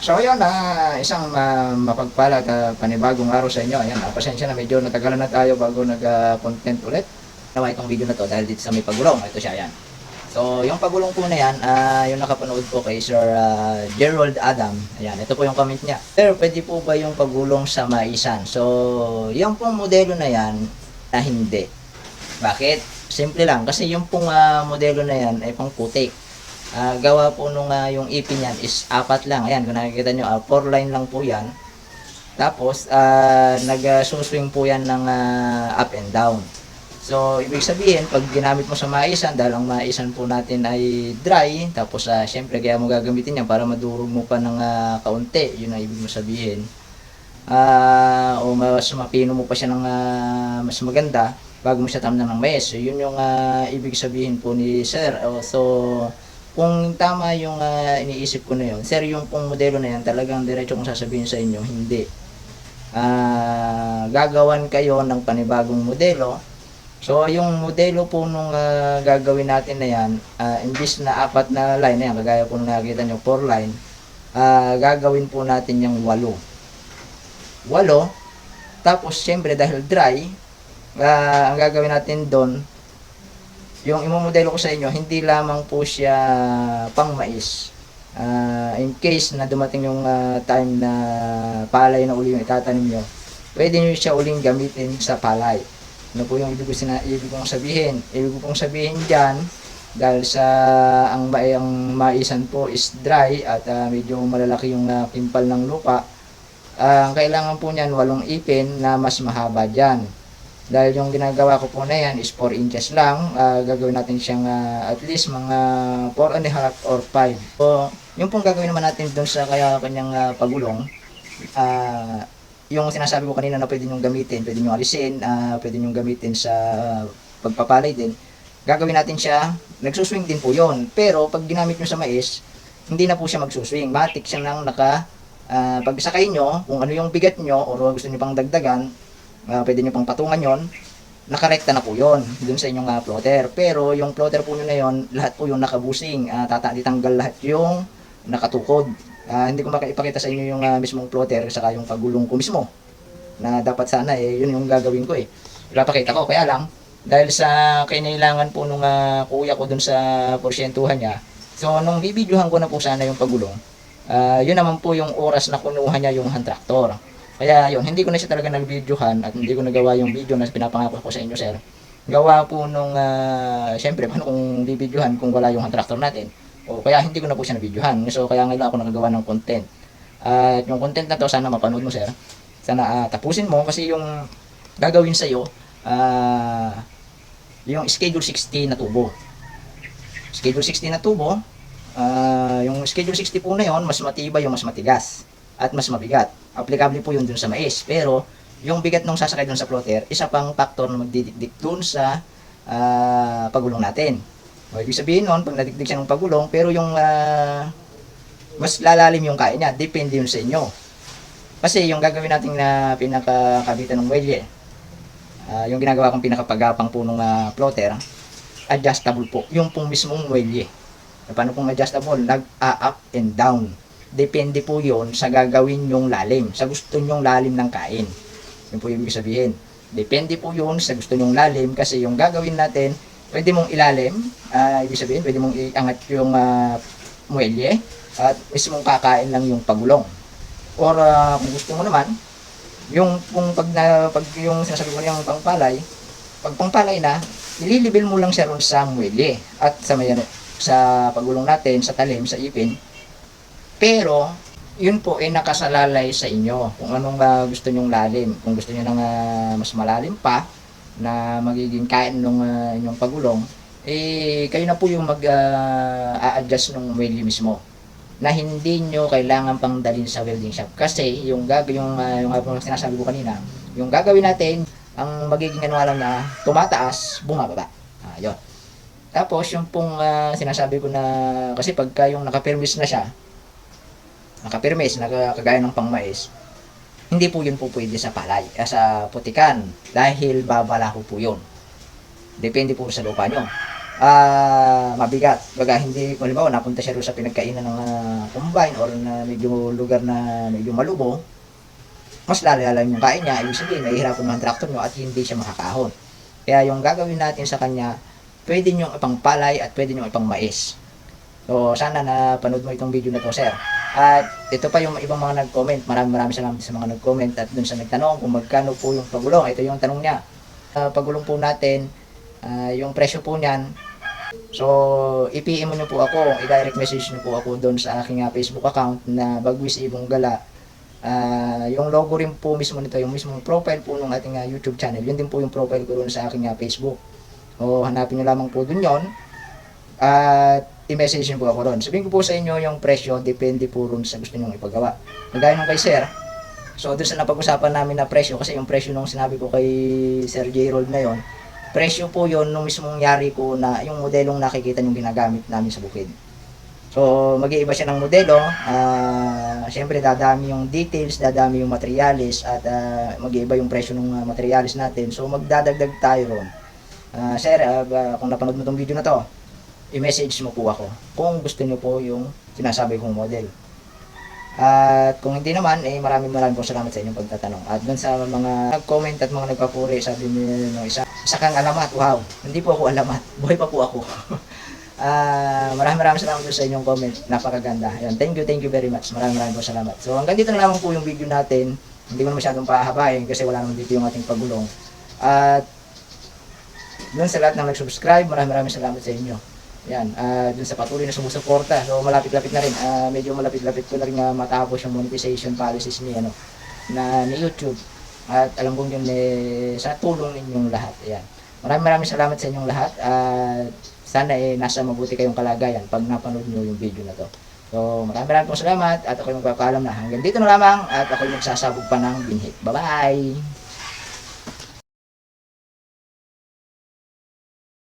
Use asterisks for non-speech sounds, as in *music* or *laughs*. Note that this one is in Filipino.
So ayun, na isang uh, mapagpala at ah, panibagong araw sa inyo. Ayan, ah, pasensya na medyo natagalan na tayo bago nag-content ulit. Nawa itong video na to dahil dito sa may pagulong. Ito siya, ayan. So, yung pagulong po na yan, ah, yung nakapanood po kay Sir ah, Gerald Adam. Ayan, ito po yung comment niya. Sir, pwede po ba yung pagulong sa maisan? So, yung pong modelo na yan, na hindi. Bakit? Simple lang. Kasi yung pong ah, modelo na yan ay pang putik. Ah, gawa po nung ah, yung ipin niyan is apat lang. Ayan, kung nakikita nyo, 4 line lang po yan. Tapos, ah, nag-swing po yan ng ah, up and down. So, ibig sabihin, pag ginamit mo sa maisan, dahil ang maisan po natin ay dry, tapos ah, syempre kaya mo gagamitin yan para madurog mo pa ng ah, kaunti, yun ang ibig mo sabihin. Ah, o mas mapino mo pa siya ng ah, mas maganda bago mo siya tamnan ng mais. So, yun yung ah, ibig sabihin po ni Sir. O, so, kung tama yung ah, iniisip ko na yun, Sir, yung pong modelo na yan, talagang diretso kong sasabihin sa inyo, hindi. Ah, gagawan kayo ng panibagong modelo. So, yung modelo po nung ah, gagawin natin na yan, ah, imbis na apat na line na yan, kagaya po nakikita nyo, 4 line, ah, gagawin po natin yung walo. Walo, tapos syempre dahil dry, ah, ang gagawin natin doon, yung imomodelo ko sa inyo, hindi lamang po siya pang mais. Ah, in case na dumating yung ah, time na palay na uli yung itatanim nyo, pwede nyo siya uling gamitin sa palay. Ano po yung ibig, ko sina- ibig kong sabihin? Ibig kong sabihin dyan, dahil sa ang, ang maisan po is dry at ah, medyo malalaki yung ah, pimpal ng lupa, ah, ang kailangan po niyan walong ipin na mas mahaba dyan. Dahil yung ginagawa ko po na yan is 4 inches lang, ah, gagawin natin siyang ah, at least mga 4 and a half or 5. So, yung pong gagawin naman natin doon sa kaya kanyang ah, pagulong, ah, yung sinasabi ko kanina na pwede nyo gamitin, pwede nyo alisin, ah, pwede nyo gamitin sa pagpapalay din, gagawin natin siya, nagsuswing din po yon Pero pag ginamit nyo sa mais, hindi na po siya magsuswing. Matik siya nang naka, ah, pag sakay nyo, kung ano yung bigat nyo, or gusto nyo pang dagdagan, ah, pwede nyo pang patungan yon nakarekta na po yon dun sa inyong ah, plotter. Pero yung plotter po nyo na yon lahat po yung nakabusing, uh, tata, ditanggal lahat yung nakatukod. Ah, hindi ko makaipakita sa inyo yung ah, mismong plotter saka yung pagulong ko mismo. Na dapat sana eh, yun yung gagawin ko eh. Ipapakita ko, kaya lang, dahil sa kinailangan po nung ah, kuya ko dun sa porsyentuhan niya, so nung bibidyohan ko na po sana yung pagulong, ah, yun naman po yung oras na kunuha niya yung hand tractor. Kaya yun, hindi ko na siya talaga nag-videohan at hindi ko nagawa yung video na pinapangako ko sa inyo, sir. Gawa po nung, ah, syempre, paano kung bibidyohan kung wala yung tractor natin? O kaya hindi ko na po siya na-videohan. So, kaya ngayon ako nakagawa ng content. At yung content na to, sana mapanood mo, sir. Sana ah, tapusin mo kasi yung gagawin sa'yo, ah, yung schedule 60 na tubo. Schedule 60 na tubo, ah, yung schedule 60 po na yon mas matibay yung mas matigas at mas mabigat. Applicable po yun dun sa mais. Pero, yung bigat nung sasakay dun sa plotter, isa pang factor na magdidikdik dun sa ah, pagulong natin. O, ibig sabihin nun, pag nadikdik siya ng pagulong, pero yung ah, mas lalalim yung kaya niya, depende yun sa inyo. Kasi yung gagawin natin na pinakakabitan ng welye, ah, yung ginagawa kong pinakapagapang po ng ah, plotter, adjustable po. Yung pong mismong welye. Paano pong adjustable? Nag-up and down. Depende po yon sa gagawin yung lalim. Sa gusto nyong lalim ng kain. Yun po yung ibig sabihin. Depende po yun sa gusto nyong lalim kasi yung gagawin natin, pwede mong ilalim, ah, ibig sabihin, pwede mong iangat yung ah, muelye at mismong kakain lang yung pagulong. Or ah, kung gusto mo naman, yung kung pag, na, pag yung sinasabi ko yung pangpalay, pag pangpalay na, ililibil mo lang siya ron sa muelye at sa may sa pagulong natin, sa talim, sa ipin. Pero, yun po ay nakasalalay sa inyo. Kung anong ah, gusto nyong lalim. Kung gusto nyo ng ah, mas malalim pa na magiging kain ng ah, inyong pagulong, eh kayo na po yung mag-a-adjust ng muelye mismo. Na hindi nyo kailangan pang dalhin sa welding shop. Kasi yung gag yung uh, yung uh, sinasabi ko kanina yung gagawin natin ang magiging ano lang na tumataas bumababa. Ah yun tapos yung pong ah, sinasabi ko na kasi pagka yung nakapirmis na siya nakapirmis naka, kagaya ng pangmais hindi po yun po pwede sa palay ah, sa putikan dahil babalaho po yun depende po sa lupa nyo ah mabigat. Baga hindi, kung halimbawa, napunta siya sa pinagkainan ng ah, combine or na medyo lugar na medyo malubo, mas lalala yung kain niya, ibig sabihin, nahihirapan ng tractor nyo at hindi siya makakahon. Kaya yung gagawin natin sa kanya, pwede nyo ipang palay at pwede nyo ipang mais. So, sana na panood mo itong video na to, sir. At ito pa yung ibang mga nag-comment. Maraming maraming salamat sa mga nag-comment at dun sa nagtanong kung magkano po yung pagulong. Ito yung tanong niya. Ah, pagulong po natin, ah, yung presyo po niyan, So, i-PM mo niyo po ako, i-direct message niyo po ako doon sa aking ah, Facebook account na Bagwis Ibong Gala. Ah, yung logo rin po mismo nito, yung mismong profile po ng ating ah, YouTube channel, yun din po yung profile ko doon sa aking ah, Facebook. So, hanapin niyo lamang po doon yon at i-message po ako doon. Sabihin ko po sa inyo yung presyo, depende po rin sa gusto niyo ipagawa. Kagaya nung kay Sir, so doon sa napag-usapan namin na presyo, kasi yung presyo nung sinabi ko kay Sir J. Rold na yon presyo po yon nung mismong yari ko na yung modelong nakikita yung ginagamit namin sa bukid. So, mag-iiba siya ng modelo. ah Siyempre, dadami yung details, dadami yung materialis, at ah, mag-iiba yung presyo ng ah, materialis natin. So, magdadagdag tayo ron. Ah, sir, ba- kung napanood mo tong video na to, i-message mo po ako kung gusto niyo po yung sinasabi kong model. At kung hindi naman, eh maraming maraming po salamat sa inyong pagtatanong. At dun sa mga nag-comment at mga nagpapuri, sabi niyo no, isa, isa kang alamat. Wow, hindi po ako alamat. Buhay pa po ako. *laughs* Ah, maraming maraming salamat po sa inyong comment. Napakaganda. Ayan, thank you, thank you very much. Maraming maraming po salamat. So hanggang dito na lamang po yung video natin. Hindi ko na masyadong pahabayin kasi wala naman dito yung ating pagulong. At dun sa lahat ng nag-subscribe, maraming maraming salamat sa inyo. Yan, ah dun sa patuloy na sumusuporta. So malapit-lapit na rin. Ah, medyo malapit-lapit ko na rin ah, matapos yung monetization policies ni ano na ni YouTube. At alam kong yun eh, sa tulong ninyong lahat. Ayan. Maraming maraming salamat sa inyong lahat. At sana eh nasa mabuti kayong kalagayan pag napanood nyo yung video na to. So maraming maraming salamat at ako'y magpapaalam na hanggang dito na lamang at ako'y magsasabog pa ng binhit. Bye-bye!